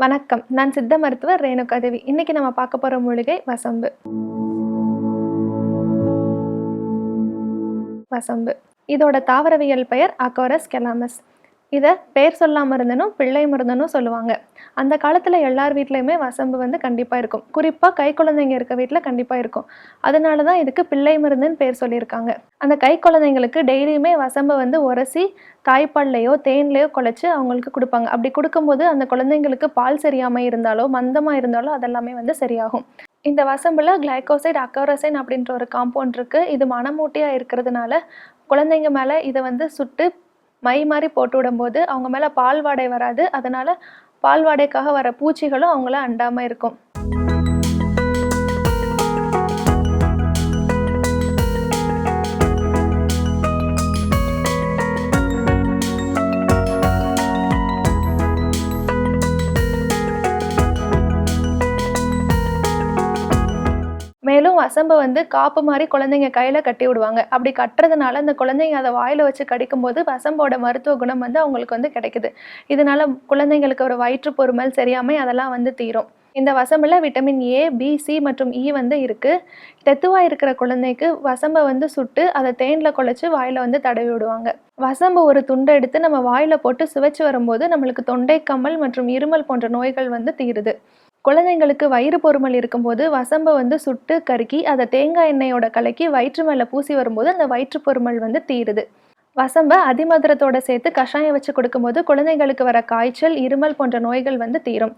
வணக்கம். நான் சித்த மருத்துவர் ரேணுகதவி இன்னைக்கு நம்ம பார்க்க போற மூலிகை வசம்பு. வசம்பு. இதோட தாவரவியல் பெயர் அகோரஸ் கெலாமஸ் இதை பெயர் சொல்லா இருந்தனும் பிள்ளை மருந்தனும் சொல்லுவாங்க. அந்த காலத்தில் எல்லார் வீட்லேயுமே வசம்பு வந்து கண்டிப்பாக இருக்கும். குறிப்பாக கை குழந்தைங்க இருக்க வீட்டில் கண்டிப்பாக இருக்கும். அதனால தான் இதுக்கு பிள்ளை மருந்துன்னு பேர் சொல்லியிருக்காங்க. அந்த கை குழந்தைங்களுக்கு டெய்லியுமே வசம்பை வந்து உரசி தாய்ப்பால்லையோ தேன்லையோ குழச்சி அவங்களுக்கு கொடுப்பாங்க. அப்படி கொடுக்கும்போது அந்த குழந்தைங்களுக்கு பால் சரியாமல் இருந்தாலோ மந்தமாக இருந்தாலோ அதெல்லாமே வந்து சரியாகும். இந்த வசம்பில் கிளைகோசைட் அக்கோரசைன் அப்படின்ற ஒரு காம்பவுண்ட் இருக்குது இது மனமூட்டியாக இருக்கிறதுனால குழந்தைங்க மேலே இதை வந்து சுட்டு மை மாதிரி போட்டு விடும்போது அவங்க மேலே பால் வாடை வராது. அதனால பால் வாடைக்காக வர பூச்சிகளும் அவங்கள அண்டாமல் இருக்கும். மேலும் வசம்பை வந்து காப்பு மாதிரி குழந்தைங்க கையில் கட்டி விடுவாங்க. அப்படி கட்டுறதுனால அந்த குழந்தைங்க அதை வாயில் வச்சு கடிக்கும்போது வசம்போட மருத்துவ குணம் வந்து அவங்களுக்கு வந்து கிடைக்குது. இதனால குழந்தைங்களுக்கு ஒரு வயிற்று பொறுமல் சரியாமை அதெல்லாம் வந்து தீரும். இந்த வசம்பில் விட்டமின் ஏ பி சி மற்றும் இ வந்து இருக்குது தெத்துவாக இருக்கிற குழந்தைக்கு வசம்பை வந்து சுட்டு அதை தேனில் குழைச்சி வாயில் வந்து தடவி விடுவாங்க. வசம்பு ஒரு துண்டை எடுத்து நம்ம வாயில் போட்டு சுவைச்சு வரும்போது நம்மளுக்கு தொண்டை கம்மல் மற்றும் இருமல் போன்ற நோய்கள் வந்து தீருது. குழந்தைங்களுக்கு வயிறு பொறுமல் இருக்கும்போது வசம்பை வந்து சுட்டு கருக்கி அதை தேங்காய் எண்ணெயோட கலக்கி வயிற்று மேலே பூசி வரும்போது அந்த வயிற்று பொறுமல் வந்து தீருது. வசம்பை அதிமதுரத்தோட சேர்த்து கஷாயம் வச்சு கொடுக்கும்போது குழந்தைகளுக்கு வர காய்ச்சல் இருமல் போன்ற நோய்கள் வந்து தீரும்.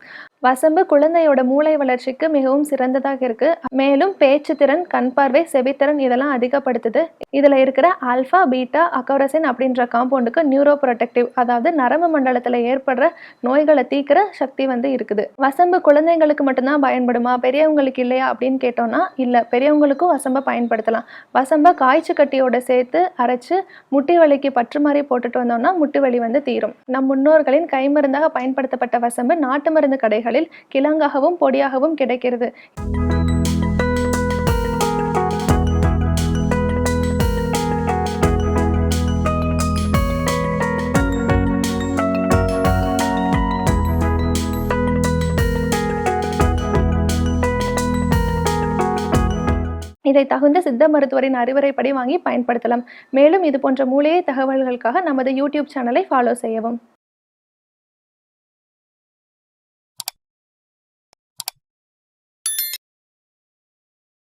வசம்பு குழந்தையோட மூளை வளர்ச்சிக்கு மிகவும் சிறந்ததாக இருக்கு. மேலும் பேச்சு திறன் கண் பார்வை செவித்திறன் இதெல்லாம் அதிகப்படுத்துது. இதுல இருக்கிற ஆல்ஃபா பீட்டா அக்கோரசின் அப்படின்ற காம்பவுண்டுக்கு நியூரோ ப்ரொடெக்டிவ் அதாவது நரம்பு மண்டலத்துல ஏற்படுற நோய்களை தீக்கிற சக்தி வந்து இருக்குது. வசம்பு குழந்தைங்களுக்கு மட்டும்தான் பயன்படுமா? பெரியவங்களுக்கு இல்லையா அப்படின்னு கேட்டோம்னா இல்ல. பெரியவங்களுக்கும் வசம்பை பயன்படுத்தலாம். வசம்பை காய்ச்சி கட்டியோட சேர்த்து அரைச்சு முட்டி வலிக்கு பற்று மாதிரி போட்டுட்டு வந்தோம்னா முட்டு வலி வந்து தீரும். நம் முன்னோர்களின் கைமருந்தாக பயன்படுத்தப்பட்ட வசம்பு நாட்டு மருந்து கடைகளில் கிழங்காகவும் பொடியாகவும் கிடைக்கிறது. இதை தகுந்த சித்த மருத்துவரின் அறிவுரைப்படி வாங்கி பயன்படுத்தலாம். மேலும் இது போன்ற மூலிகை தகவல்களுக்காக நமது யூடியூப் சேனலை ஃபாலோ செய்யவும்.